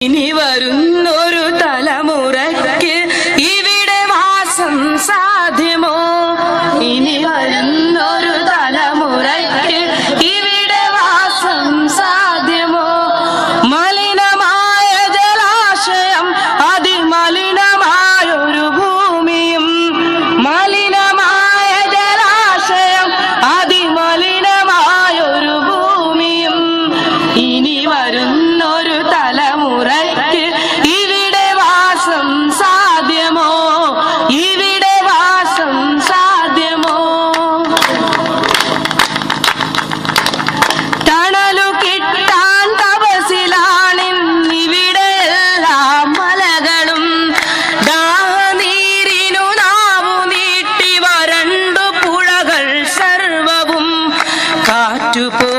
ഇനി വരുന്നൊരു to put